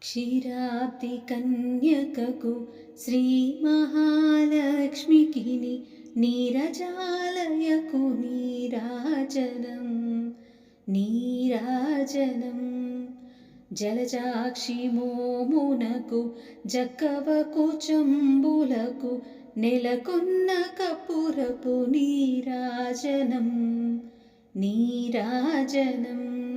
క్షీరాబ్ది కన్యకకు శ్రీ మహాలక్ష్మికి నీరజాలయకు నీరాజనం నీరాజనం. జలజాక్షి మోమునకు జక్కవకు చంబులకు నెలకొన్న కపురపు నీరాజనం నీరాజనం.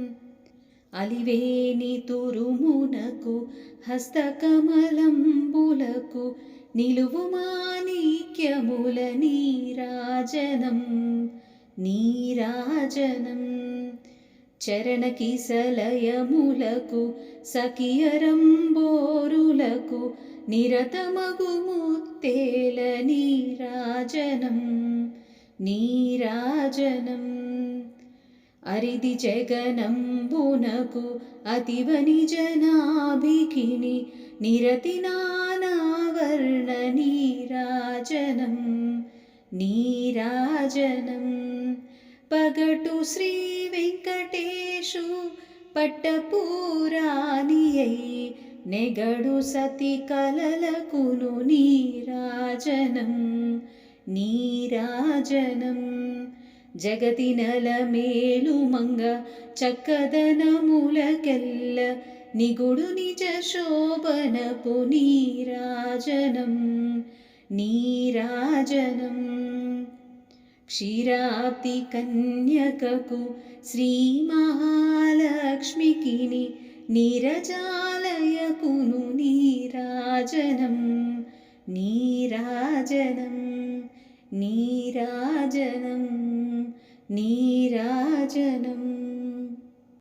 అలివేని తురుమునకు హస్తకమలంబులకు నిలువు మాణిక్యముల నీరాజనం నీరాజనం. చరణకిసలయములకు సఖియరంబోరులకు నిరతమగు ముత్తేల నీరాజనం నీరాజనం. అరిది జగనంబునకు అతివని జనాభికిని నిరతి నానావర్ణ నీరాజనం నీరాజనం. పగటు శ్రీ వెంకటేశు పట్టపూరాణి అయి నెగడు సతి కలలకును నీరాజనం నీరాజనం. జగతి నల మేలుమంగ చక్కదనములకెల్ల నిగుడు నిజ శోభనపు నీరాజనం నీరాజనం క్షీరాబ్ది కన్యకకు శ్రీ మహాలక్ష్మికిని నీరజాలయకును నీరాజనం నీరాజనం నీరాజనం నీరాజనం